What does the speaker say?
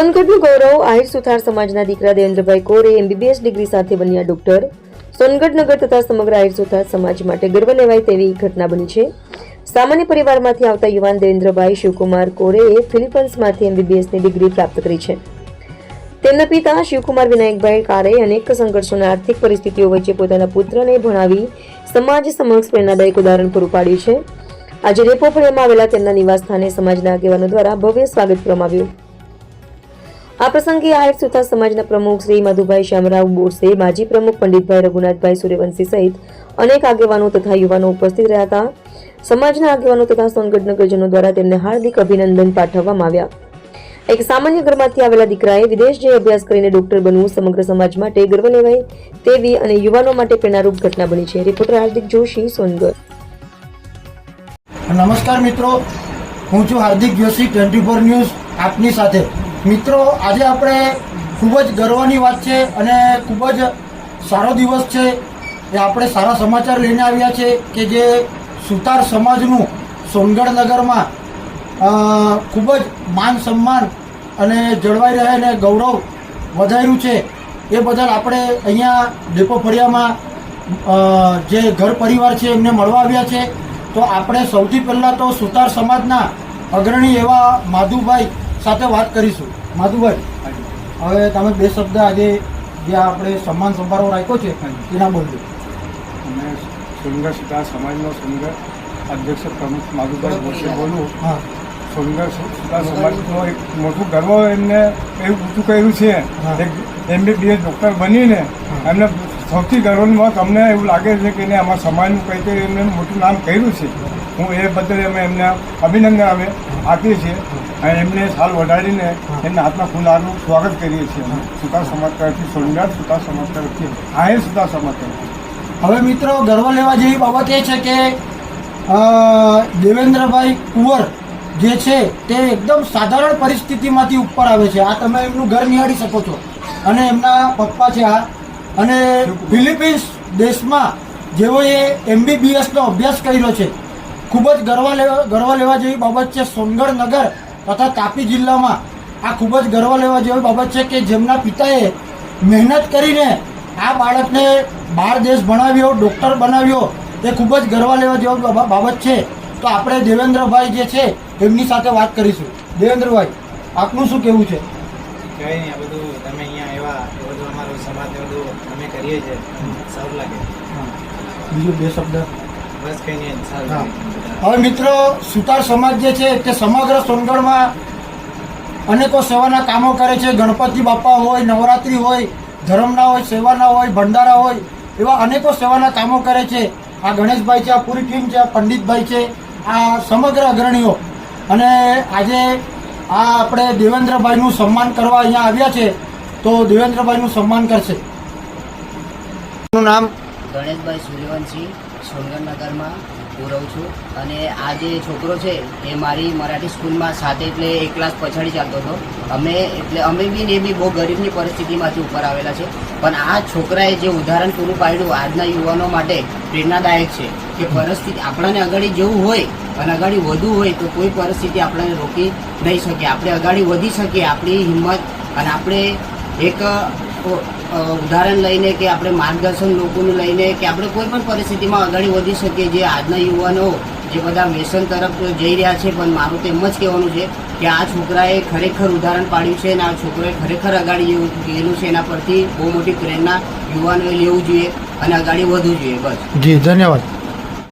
સોનગઢનું ગૌરવ આહિર સુથાર સમાજના દીકરા દેવેન્દ્રભાઈ કોરે એમબીબીએસ ડિગ્રી સાથે બન્યા ડોક્ટર. સોનગઢ નગર તથા સમગ્ર આહિર સુથાર સમાજ માટે ગર્વ લેવાય તેવી ઘટના બની છે. સામાન્ય પરિવારમાંથી આવતા યુવાન દેવેન્દ્રભાઈ શિવકુમાર કોરેએ ફિલિપીન્સમાંથી એમબીબીએસની ડિગ્રી પ્રાપ્ત કરી છે. તેમના પિતા શિવકુમાર વિનાયકભાઈ કારે અનેક સંઘર્ષોના આર્થિક પરિસ્થિતિઓ વચ્ચે પોતાના પુત્રને ભણાવી સમાજ સમક્ષ પ્રેરણાદાયક ઉદાહરણ પૂરું પાડ્યું છે. આજે રેપો ફળિયામાં આવેલા તેમના નિવાસ સ્થાને સમાજના આગેવાનો દ્વારા ભવ્ય સ્વાગત કરવામાં આવ્યું આ પ્રસંગે આહેર સુથાર સમાજના પ્રમુખ શ્રી મધુભાઈ શ્યામરાવ બોરસે, માજી પ્રમુખ પંડિતભાઈ રઘુનાથભાઈ સૂર્યવંશી સહિત અનેક આગેવાનો તથા યુવાનો ઉપસ્થિત રહ્યા હતા. સમાજના આગેવાનો તથા સોનગઢ નગરજનો દ્વારા તેમને હાર્દિક અભિનંદન પાઠવવામાં આવ્યા. એક સામાન્ય ઘરમાંથી આવેલા દીકરાએ વિદેશ જઈ અભ્યાસ કરીને ડોક્ટર બનવું સમગ્ર સમાજ માટે ગર્વ લેવાય તેવી અને યુવાનો માટે પ્રેરણારૂપ ઘટના બની છે. રિપોર્ટર હાર્દિક જોશી, સોનગઢ. નમસ્કાર મિત્રો. હું છું Hardik Joshi, twenty four news આપની સાથે. મિત્રો, આજે આપણે ખૂબ જ ગર્વની વાત છે અને ખૂબ જ સારો દિવસ છે એ આપણે સારા સમાચાર લઈને આવ્યા છે કે જે સુતાર સમાજનું સોનગઢ નગરમાં ખૂબ જ માન સન્માન અને જળવાઈ રહે અને ગૌરવ વધાર્યું છે એ બદલ આપણે અહીંયા ડેપો ફળિયામાં જે ઘર પરિવાર છે એમને મળવા આવ્યા છે. તો આપણે સૌથી પહેલાં તો સુતાર સમાજના અગ્રણી એવા માધુભાઈ સાથે વાત કરીશું. માધુભાઈ હવે તમે બે શબ્દ આજે જે આપણે સન્માન સંભારો રાખ્યો છે એના બોલજો અને સુંદર સીતા સમાજનો સુંદર અધ્યક્ષ પ્રમુખ માધુભાઈ જોશી બોલું. હા. સુંદર સીતા સમાજનો એક મોટું ગર્વ એમને એવું ઊંચું કર્યું છે એમબીબીએસ ડૉક્ટર બનીને એમને સૌથી ગર્વમાં તમને એવું લાગે છે કે એને અમારા સમાજનું કંઈ કંઈ એમને મોટું નામ કર્યું છે. હું એ બદલ અમે એમને અભિનંદન અમે આપીએ છીએ અને એમને સાલ વધારીને એમના હાથમાં ફૂલહારનું સ્વાગત કરીએ છીએ સુતાર સમાજ તરફથી સોનગઢ સુતા સમાજ તરફથી આહિર સુતા સમાજ તરફથી હવે મિત્રો ગર્વ લેવા જેવી બાબત એ છે કે દેવેન્દ્રભાઈ કુંવર જે છે તે એકદમ સાધારણ પરિસ્થિતિમાંથી ઉપર આવે છે. આ તમે એમનું ઘર નિહાળી શકો છો. અને એમના પપ્પા છે આ. અને ફિલિપિન્સ દેશમાં જેઓએ એમબીબીએસનો અભ્યાસ કર્યો છે ખૂબ જ ગર્વ લેવા ગર્વ લેવા જેવી બાબત છે સોનગઢ નગર તથા તાપી જિલ્લામાં. આ ખૂબ જ ગર્વ લેવા જેવી બાબત છે કે જેમના પિતાએ મહેનત કરીને આ બાળકને બહાર દેશ ભણાવ્યો ડૉક્ટર બનાવ્યો. એ ખૂબ જ ગર્વ લેવા જેવી બાબત છે. તો આપણે દેવેન્દ્રભાઈ જે છે એમની સાથે વાત કરીશું. દેવેન્દ્રભાઈ આપનું શું કહેવું છે? કઈ નહીં આ બધું તમે અહીંયા આવ્યા એ બધું અમારું સમાજ બધું અમે કરીએ છીએ. સારું લાગે. બીજું બે શબ્દ. હવે મિત્રો સુતાર સમાજ જે છે તે સમગ્ર સોનગઢમાં અનેકો સેવાના કામો કરે છે. ગણપતિ બાપા હોય નવરાત્રિ હોય ધર્મના હોય સેવાના હોય ભંડારા હોય એવા અનેકો સેવાના કામો કરે છે. આ ગણેશભાઈ છે આ પૂરી ટીમ છે આ પંડિતભાઈ છે આ સમગ્ર અગ્રણીઓ. અને આજે આ આપણે દેવેન્દ્રભાઈનું સન્માન કરવા અહીંયા આવ્યા છે તો દેવેન્દ્રભાઈનું સન્માન કરશે. નું નામ? ગણેશભાઈ સૂર્યવંશી. સોનગઢનગરમાં હું રહું છું. અને આ જે છોકરો છે, એ મારી મરાઠી સ્કૂલમાં સાથે એટલે એક ક્લાસ પછાડી ચાલતો હતો. અમે એટલે અમે બી ને બી બહુ ગરીબની પરિસ્થિતિમાંથી ઉપર આવેલા છે. પણ આ છોકરાએ જે ઉદાહરણ પૂરું પાડ્યું આજના યુવાનો માટે પ્રેરણાદાયક છે કે પરિસ્થિતિ આપણને અગાડી જવું હોય અને અગાડી વધવું હોય તો કોઈ પરિસ્થિતિ આપણને રોકી નહીં શકે. આપણે અગાડી વધી શકીએ, આપણી હિંમત અને આપણે એક ઉદાહરણ લઈને કે આપણે માર્ગદર્શન લોકોનું લઈને કે આપણે કોઈ પણ પરિસ્થિતિમાં આગળ વધી શકીએ જે આજના યુવાનો જે બધા વ્યસન તરફ જઈ રહ્યા છે, પણ મારું તો એમ જ કહેવાનું છે કે આ છોકરાએ ખરેખર ઉદાહરણ પાડ્યું છે અને આ છોકરાએ ખરેખર આગળ ગયેલું છે, એના પરથી બહુ મોટી પ્રેરણા યુવાનોએ લેવું જોઈએ અને આગળ વધવું જોઈએ, બસ. જી, ધન્યવાદ.